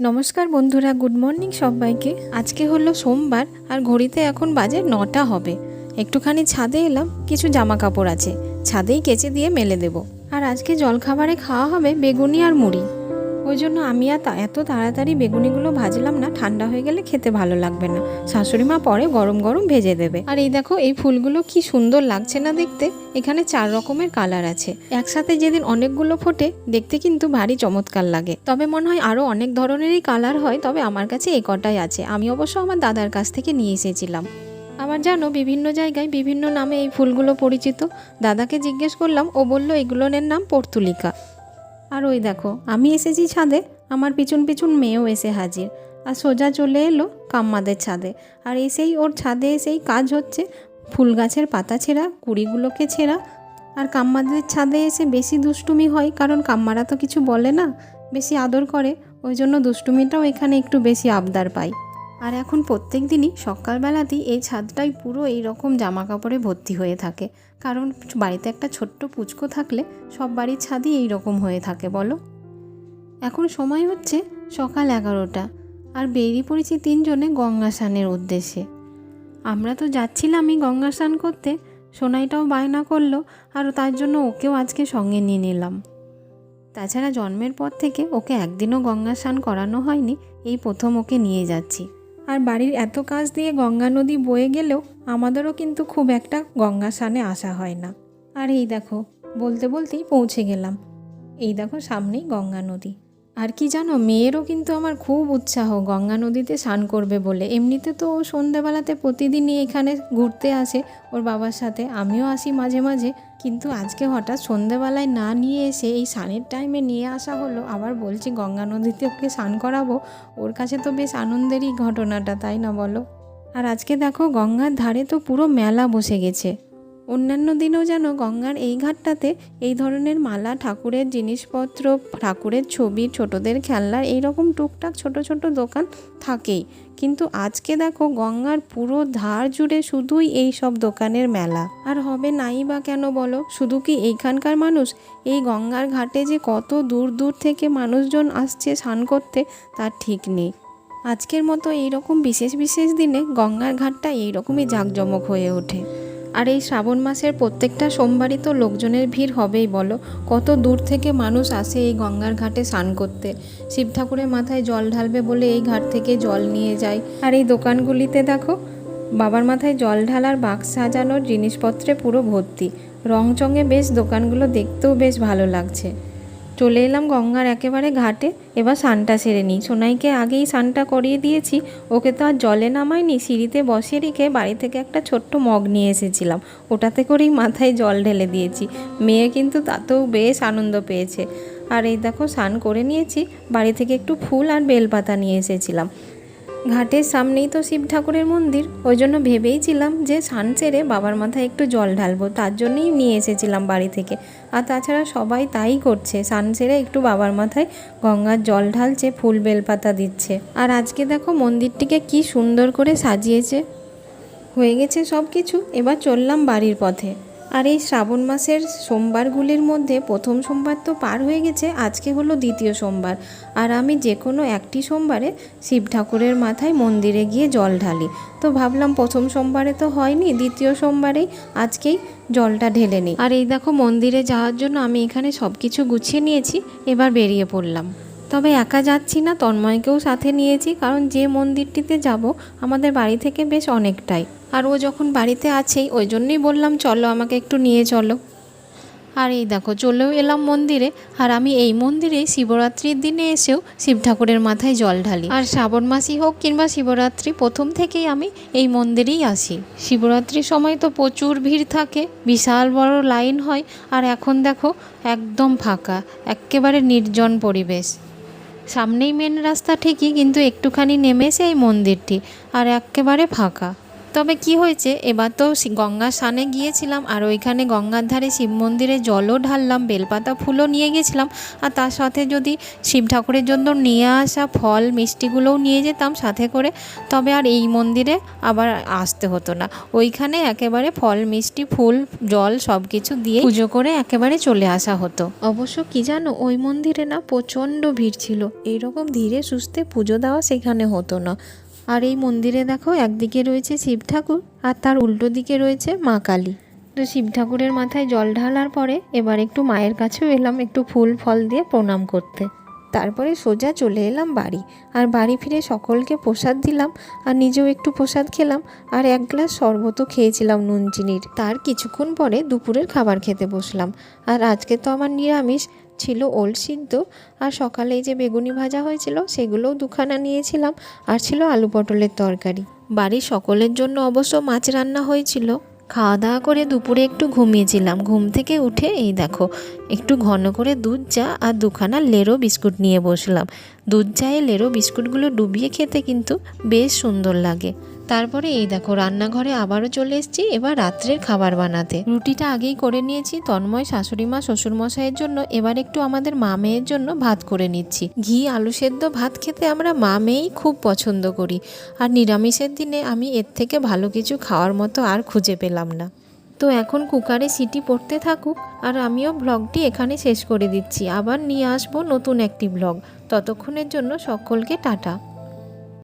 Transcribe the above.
নমস্কার বন্ধুরা, good morning সবাইকে। আজকে হলো সোমবার আর ঘড়িতে এখন বাজে নটা হবে। একটুখানি ছাদে এলাম, কিছু জামা কাপড় আছে। ছাদেই কেচে দিয়ে মেলে দেব। আর আজকে জলখাবারে খাওয়া হবে বেগুনি আর মুড়ি। ওই জন্য আমি আর এত তাড়াতাড়ি বেগুনিগুলো ভাজলাম না, ঠান্ডা হয়ে গেলে খেতে ভালো লাগবে না। শাশুড়ি মা পরে গরম গরম ভেজে দেবে। আর এই দেখো, এই ফুলগুলো কি সুন্দর লাগছে না দেখতে? এখানে চার রকমের কালার আছে। একসাথে যেদিন অনেকগুলো ফোটে, দেখতে কিন্তু ভারী চমৎকার লাগে। তবে মনে হয় আরও অনেক ধরনেরই কালার হয়, তবে আমার কাছে এই কটাই আছে। আমি অবশ্য আমার দাদার কাছ থেকে নিয়ে এসেছিলাম। আবার জানো, বিভিন্ন জায়গায় বিভিন্ন নামে এই ফুলগুলো পরিচিত। দাদাকে জিজ্ঞেস করলাম, ও বলল, এগুলোর নাম পর্তুলিকা। আর ওই দেখো, আমি এসেছি ছাদে, আমার পিছন পিছন মেয়েও এসে হাজির। আর সোজা চলে এলো কাম্মাদের ছাদে। আর এসেই ওর ছাদে এসেই কাজ হচ্ছে, ফুল গাছের পাতা ছেঁড়া, কুড়িগুলোকে ছেঁড়া। আর কাম্মাদের ছাদে এসে বেশি দুষ্টুমি হয়, কারণ কাম্মারা তো কিছু বলে না, বেশি আদর করে, ওই জন্য দুষ্টুমিটাও এখানে একটু বেশি আবদার পায়। আর এখন প্রত্যেক দিনই সকালবেলাতেই এই ছাদটাই পুরো এই রকম জামা কাপড়ে ভর্তি হয়ে থাকে। কারণ বাড়িতে একটা ছোট্ট পুচকো থাকলে সব বাড়ির ছাদই এই রকম হয়ে থাকে, বলো? এখন সময় হচ্ছে সকাল এগারোটা। আর বেরিয়ে পড়েছি তিনজনে গঙ্গা স্নানের উদ্দেশ্যে। আমরা তো যাচ্ছিলামই গঙ্গা স্নান করতে, সোনাইটাও বায়না করল আর তার জন্য ওকেও আজকে সঙ্গে নিয়ে নিলাম। তাছাড়া জন্মের পর থেকে ওকে একদিনও গঙ্গা স্নান করানো হয়নি, এই প্রথম ওকে নিয়ে যাচ্ছি। আর বাড়ির এত কাজ দিয়ে গঙ্গা নদী বয়ে গেলেও আমাদেরও কিন্তু খুব একটা গঙ্গা স্নানে আসা হয় না। আর এই দেখো, বলতে বলতেই পৌঁছে গেলাম। এই দেখো সামনেই গঙ্গা নদী। আর কি জানো, মেয়েরও কিন্তু আমার খুব উৎসাহ গঙ্গা নদীতে স্নান করবে বলে। এমনিতে তো ও সন্ধেবেলাতে প্রতিদিনই এখানে ঘুরতে আসে, ওর বাবার সাথে। আমিও আসি মাঝে মাঝে। কিন্তু আজকে হঠাৎ সন্ধেবেলায় না নিয়ে এসে এই স্নানের টাইমে নিয়ে আসা হলো। আবার বলছি, গঙ্গা নদীতে ওকে স্নান করাবো? ওর কাছে তো বেশ আনন্দেরই ঘটনাটা, তাই না বলো? আর আজকে দেখো গঙ্গার ধারে তো পুরো মেলা বসে গেছে। অন্যান্য দিনেও যেন গঙ্গার এই ঘাটটাতে এই ধরনের মালা, ঠাকুরের জিনিসপত্র, ঠাকুরের ছবি, ছোটদের খেলনার এইরকম টুকটাক ছোট ছোট দোকান থাকেই। কিন্তু আজকে দেখো গঙ্গার পুরো ধার জুড়ে শুধুই এই সব দোকানের মেলা। আর হবে নাই বা কেন বলো? শুধু কি এইখানকার মানুষ? এই গঙ্গার ঘাটে যে কত দূর দূর থেকে মানুষজন আসছে স্নান করতে তার ঠিক নেই। আজকের মতো এইরকম বিশেষ বিশেষ দিনে গঙ্গার ঘাটটা এইরকমই জাঁকজমক হয়ে ওঠে। আর এই শ্রাবণ মাসের প্রত্যেকটা সোমবারই তো লোকজনের ভিড় হবেই, বলো। কত দূর থেকে মানুষ আসে এই গঙ্গার ঘাটে স্নান করতে। শিব ঠাকুরের মাথায় জল ঢালবে বলে এই ঘাট থেকে জল নিয়ে যায়। আর এই দোকানগুলিতে দেখো, বাবার মাথায় জল ঢালার বাক্স সাজানোর জিনিসপত্রে পুরো ভর্তি। রংচঙে বেশ দোকানগুলো দেখতেও বেশ ভালো লাগছে। চলে এলাম গঙ্গার একেবারে ঘাটে। এবার সানটা সেরে নিই। সোনাইকে আগেই সানটা করিয়ে দিয়েছি। ওকে তো আর জলে নামায়নি সিঁড়িতে বসিয়ে রেখে বাড়ি থেকে একটা ছোট্ট মগ নিয়ে এসেছিলাম। ওটাতে করেই মাথায় জল ঢেলে দিয়েছি। মেয়ে কিন্তু তাতেও বেশ আনন্দ পেয়েছে। আর এই দেখো, স্নান করে নিয়েছি। বাড়ি থেকে একটু ফুল আর বেলপাতা নিয়ে এসেছিলাম। ঘাটের সামনেই তো শিব ঠাকুরের মন্দির। ওই জন্য ভেবেইছিলাম যে স্নান সেরে বাবার মাথায় একটু জল ঢালবো, তার জন্যই নিয়ে এসেছিলাম বাড়ি থেকে। আর তাছাড়া সবাই তাই করছে, স্নান সেরে একটু বাবার মাথায় গঙ্গার জল ঢালছে, ফুল বেলপাতা দিচ্ছে। আর আজকে দেখো মন্দিরটিকে কি সুন্দর করে সাজিয়েছে। হয়ে গেছে সব কিছু এবার চললাম বাড়ির পথে। আর এই শ্রাবণ মাসের সোমবারগুলির মধ্যে প্রথম সোমবার তো পার হয়ে গেছে, আজকে হলো দ্বিতীয় সোমবার। আর আমি যে কোনো একটি সোমবারে শিব ঠাকুরের মাথায় মন্দিরে গিয়ে জল ঢালি। তো ভাবলাম প্রথম সোমবারে তো হয়নি, দ্বিতীয় সোমবারেই আজকেই জলটা ঢেলে নিই। আর এই দেখো মন্দিরে যাওয়ার জন্য আমি এখানে সব কিছু গুছিয়ে নিয়েছি, এবার বেরিয়ে পড়লাম। তবে একা যাচ্ছি না, তন্ময়কেও সাথে নিয়েছি, কারণ যে মন্দিরটিতে যাব আমাদের বাড়ি থেকে বেশ অনেকটাই। আর ও যখন বাড়িতে আছেই, ওই জন্যই বললাম, চলো আমাকে একটু নিয়ে চলো। আর এই দেখো, চলেও এলাম মন্দিরে, আর আমি এই মন্দিরে শিবরাত্রির দিনে এসেও শিব ঠাকুরের মাথায় জল ঢালি। আর শ্রাবণ মাসই হোক কিংবা শিবরাত্রি, প্রথম থেকেই আমি এই মন্দিরেই আসি। শিবরাত্রির সময় তো প্রচুর ভিড় থাকে, বিশাল বড় লাইন হয়, আর এখন দেখো, একদম ফাঁকা, একেবারে নির্জন পরিবেশ। সামনেই মেন রাস্তা ঠিকই কিন্তু একটুখানি নেমেছে এই মন্দিরটি আর একেবারে ফাঁকা। তবে কি হয়েছে? এবার তো গঙ্গার স্নানে গিয়েছিলাম আর ওইখানে গঙ্গার ধারে শিব মন্দিরে জলও ঢাললাম, বেলপাতা ফুলও নিয়ে গেছিলাম আর তার সাথে যদি শিব ঠাকুরের জন্য নিয়ে আসা ফল, মিষ্টিগুলোও নিয়ে যেতাম সাথে করে। তবে আর এই মন্দিরে আবার আসতে হতো না। ওইখানে একেবারে ফল, মিষ্টি, ফুল, জল সব কিছু দিয়ে পুজো করে একেবারে চলে আসা হতো। অবশ্য কি জানো, ওই মন্দিরে না প্রচণ্ড ভিড় ছিল। এইরকম ধীরে সুস্থে পুজো দেওয়া সেখানে হতো না। আর এই মন্দিরে দেখো একদিকে রয়েছে শিব ঠাকুর আর তার উল্টো দিকে রয়েছে মা কালী। তো শিব ঠাকুরের মাথায় জল ঢালার পরে এবার একটু মায়ের কাছেও এলাম একটু ফুল, ফল দিয়ে প্রণাম করতে। তারপরে সোজা চলে এলাম বাড়ি আর বাড়ি ফিরে সকলকে প্রসাদ দিলাম আর নিজেও একটু প্রসাদ খেলাম আর এক গ্লাস শরবতও খেয়েছিলাম নুন, চিনির। তার কিছুক্ষণ পরে দুপুরের খাবার খেতে বসলাম। আর আজকে তো আমার নিরামিষ ছিল ওল সিদ্ধ আর সকালে যে বেগুনি ভাজা হয়েছিল, সেগুলোও দুখানা নিয়েছিলাম আর ছিল আলু পটলের তরকারি। বাড়ির সকলের জন্য অবশ্য মাছ রান্না হয়েছিল। খাওয়া দাওয়া করে দুপুরে একটু ঘুমিয়েছিলাম। ঘুম থেকে উঠে এই দেখো, একটু ঘন করে দুধ, চা আর দুখানা লেরো বিস্কুট নিয়ে বসলাম। দুধ চায়ে লেরো বিস্কুটগুলো ডুবিয়ে খেতে কিন্তু বেশ সুন্দর লাগে। তারপরে এই দেখো, রান্নাঘরে আবারও চলে এসেছি। এবার রাত্রের খাবার বানাতে। রুটিটা আগেই করে নিয়েছি, তন্ময় শাশুড়ি মা শ্বশুরমশাইয়ের জন্য। এবার একটু আমাদের মা মেয়ের জন্য ভাত করে নিচ্ছি। ঘি, আলু সেদ্ধ ভাত খেতে আমরা মা মেয়েই খুব পছন্দ করি। আর নিরামিষের দিনে আমি এর থেকে ভালো কিছু খাওয়ার মতো আর খুঁজে পেলাম না। তো এখন কুকারে সিটি পড়তে থাকুক, আর আমিও ব্লগটি এখানে শেষ করে দিচ্ছি। আবার নিয়ে আসব নতুন একটি ব্লগ। ততক্ষণের জন্য সকলকে টাটা।